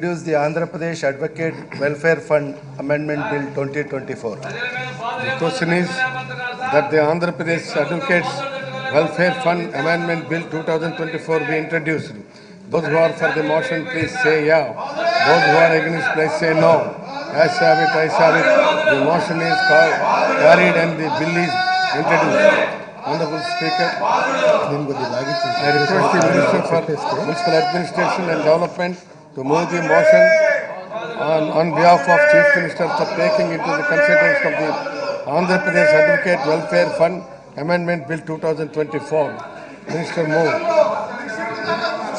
Introduce the Andhra Pradesh Advocate Welfare Fund Amendment Bill 2024. The question is that the Andhra Pradesh Advocates Welfare Fund Amendment Bill 2024 be introduced. Those who are for the motion, please say yeah. Those who are against, please say no. As have it, I have it. The motion is carried and the bill is introduced. Honorable Speaker, I request the Minister for Municipal Administration and Development to move the motion on, on behalf of Chief Minister for taking into the consideration of the Andhra Pradesh Advocate Welfare Fund Amendment Bill 2024. Minister move.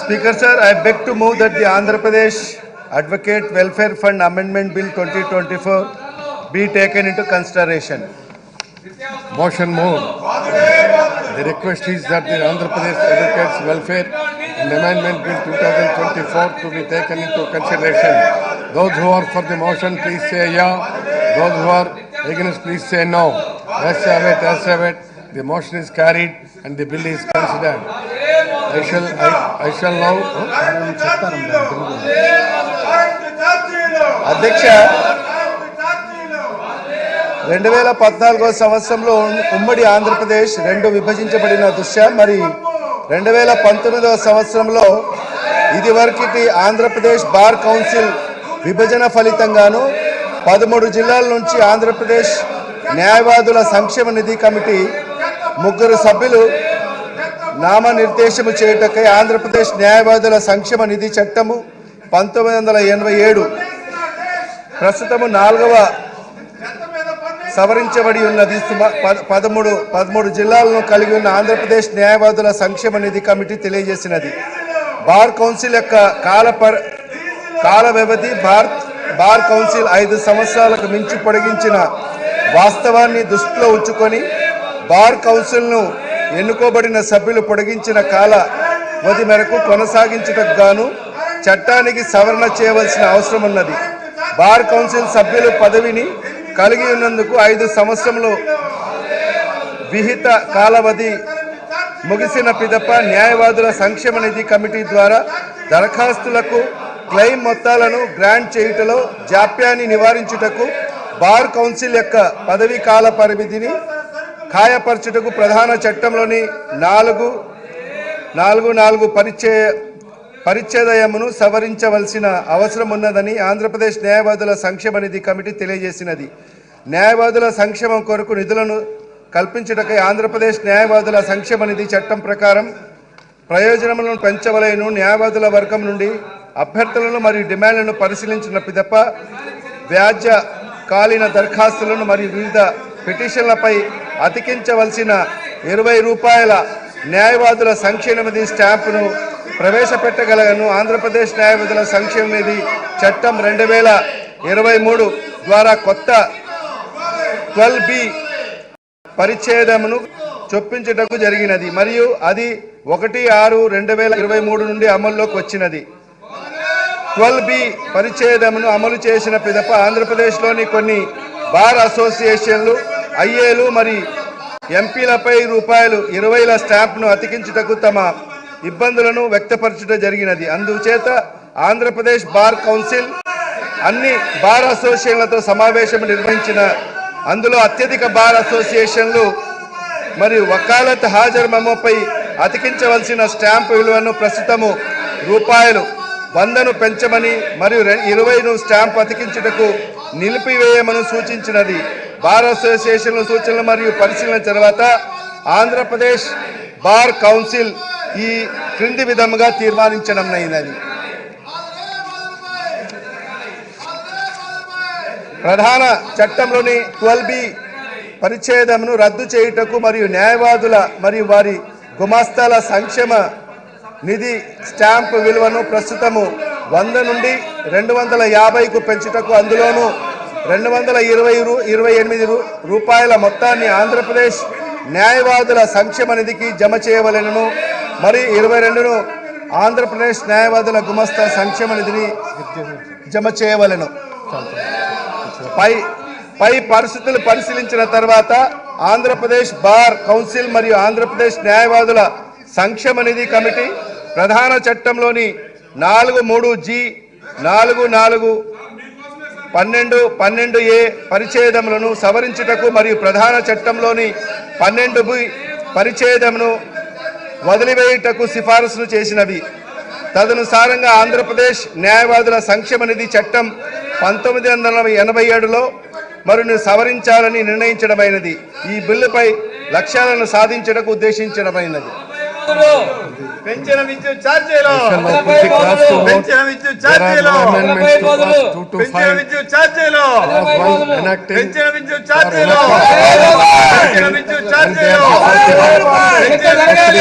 Speaker sir, I beg to move that the Andhra Pradesh Advocate Welfare Fund Amendment Bill 2024 be taken into consideration. Motion moved. The request is that the Andhra Pradesh Advocates Welfare and Amendment Bill 2024 to be taken into consideration. Those who are for the motion, please say yeah. Those who are against, please say no. Let's have it, let's have it. The motion is carried and the bill is considered. I shall, I, I shall now. అధ్యక్ష రెండు వేల పద్నాలుగో సంవత్సరంలో ఉమ్మడి ఆంధ్రప్రదేశ్ రెండు విభజించబడిన దృశ్య మరి రెండు వేల పంతొమ్మిదవ సంవత్సరంలో ఇదివరకటి ఆంధ్రప్రదేశ్ బార్ కౌన్సిల్ విభజన ఫలితంగాను పదమూడు జిల్లాల నుంచి ఆంధ్రప్రదేశ్ న్యాయవాదుల సంక్షేమ నిధి కమిటీ ముగ్గురు సభ్యులు నామనిర్దేశము చేయుటకై ఆంధ్రప్రదేశ్ న్యాయవాదుల సంక్షేమ నిధి చట్టము పంతొమ్మిది వందల ఎనభై ఏడు. ప్రస్తుతము నాలుగవ సవరించబడి ఉన్నది. పదమూడు పదమూడు జిల్లాలను కలిగి ఉన్న ఆంధ్రప్రదేశ్ న్యాయవాదుల సంక్షేమ నిధి కమిటీ తెలియజేసినది. బార్ కౌన్సిల్ యొక్క కాల కాల వ్యవధి భారత్ బార్ కౌన్సిల్ ఐదు సంవత్సరాలకు మించి పొడిగించిన వాస్తవాన్ని దృష్టిలో ఉంచుకొని బార్ కౌన్సిల్ను ఎన్నుకోబడిన సభ్యులు పొడిగించిన కాల వ్యవధి మేరకు కొనసాగించుటకు గాను చట్టానికి సవరణ చేయవలసిన అవసరం ఉన్నది బార్ కౌన్సిల్ సభ్యులు పదవిని కలిగి ఉన్నందుకు ఐదు సంవత్సరంలో విహిత కాలావధి ముగిసిన పిదప న్యాయవాదుల సంక్షేమ నిధి కమిటీ ద్వారా దరఖాస్తులకు క్లెయిమ్ మొత్తాలను గ్రాంట్ చేయుటలో జాప్యాన్ని నివారించుటకు బార్ కౌన్సిల్ యొక్క పదవీ కాల పరిమితిని ఖాయపరచుటకు ప్రధాన చట్టంలోని నాలుగు నాలుగు నాలుగు పరిచయ పరిచ్ఛేదయమును సవరించవలసిన అవసరం ఉన్నదని ఆంధ్రప్రదేశ్ న్యాయవాదుల సంక్షేమ నిధి కమిటీ తెలియజేసినది. న్యాయవాదుల సంక్షేమం కొరకు నిధులను కల్పించుటకై ఆంధ్రప్రదేశ్ న్యాయవాదుల సంక్షేమ నిధి చట్టం ప్రకారం ప్రయోజనములను పెంచవలయను న్యాయవాదుల వర్గం నుండి అభ్యర్థులను మరియు డిమాండ్లను పరిశీలించిన పిదప వ్యాజ్య కాలీన దరఖాస్తులను మరియు వివిధ పిటిషన్లపై అతికించవలసిన ఇరవై రూపాయల న్యాయవాదుల సంక్షేమ నిధి స్టాంపును ప్రవేశపెట్టగలగను ఆంధ్రప్రదేశ్ న్యాయవాదుల సంక్షేమ నిధి చట్టం రెండు వేల ఇరవై మూడు ద్వారా కొత్త ట్వెల్వ్ బి పరిచ్ఛేదమును చొప్పించుటకు జరిగినది. మరియు అది ఒకటి ఆరు రెండు వేల ఇరవై మూడు నుండి అమల్లోకి వచ్చినది. ట్వెల్వ్ బి పరిచ్ఛేదమును అమలు చేసిన పిదప ఆంధ్రప్రదేశ్లోని కొన్ని బార్ అసోసియేషన్లు ఐఏలు మరి ఎంపీలపై రూపాయలు ఇరవైల స్టాంప్ను అతికించుటకు తమ ఇబ్బందులను వ్యక్తపరచడం జరిగినది. అందుచేత ఆంధ్రప్రదేశ్ బార్ కౌన్సిల్ అన్ని బార్ అసోసియేషన్లతో సమావేశం నిర్వహించిన అందులో అత్యధిక బార్ అసోసియేషన్లు మరియు వకాలత్ హాజరు మెమోపై అతికించవలసిన స్టాంపు విలువను ప్రస్తుతము రూపాయలు వందను పెంచమని మరియు ఇరవైను స్టాంపు అతికించుటకు నిలిపివేయమని సూచించినది. బార్ అసోసియేషన్ల సూచనలు మరియు పరిశీలన తర్వాత ఆంధ్రప్రదేశ్ బార్ కౌన్సిల్ ఈ క్రింది విధముగా తీర్మానించడం అయినది. ప్రధాన చట్టంలోని ట్వెల్వ్ బి పరిచ్ఛేదమును రద్దు చేయుటకు మరియు న్యాయవాదుల మరియు వారి గుమాస్తాల సంక్షేమ నిధి స్టాంపు విలువను ప్రస్తుతము వంద నుండి రెండు వందల యాభైకు పెంచుటకు అందులోనూ రెండు వందల ఇరవై రూ ఇరవై ఎనిమిది రూపాయల మొత్తాన్ని ఆంధ్రప్రదేశ్ న్యాయవాదుల సంక్షేమ నిధికి జమ చేయవలెనను మరి ఇరవై రెండును ఆంధ్రప్రదేశ్ న్యాయవాదుల గుమస్తా సంక్షేమ నిధిని జమ చేయవలెను. పై పై పరిస్థితులు పరిశీలించిన తర్వాత ఆంధ్రప్రదేశ్ బార్ కౌన్సిల్ మరియు ఆంధ్రప్రదేశ్ న్యాయవాదుల సంక్షేమ నిధి కమిటీ ప్రధాన చట్టంలోని నాలుగు మూడు జి నాలుగు నాలుగు పన్నెండు పన్నెండు ఏ పరిచ్ఛేదములను సవరించుటకు మరియు ప్రధాన చట్టంలోని పన్నెండు బి పరిచ్ఛేదమును వదిలివేయుటకు సిఫారసులు చేసినవి. తదనుసారంగా ఆంధ్రప్రదేశ్ న్యాయవాదుల సంక్షేమ నిధి చట్టం పంతొమ్మిది వందల ఎనభై ఏడులో మరిని సవరించాలని నిర్ణయించడమైనది. ఈ బిల్లుపై లక్ష్యాలను సాధించడానికి ఉద్దేశించడమైనది. పెంచిన విద్యుత్ ఛార్జీలు. పెంచిన విద్యుత్ ఛార్జీలు. పెంచిన. విద్యుత్ ఛార్జీలు. Class one enacting. పెంచిన విద్యుత్ ఛార్జీలు. జరగాలి.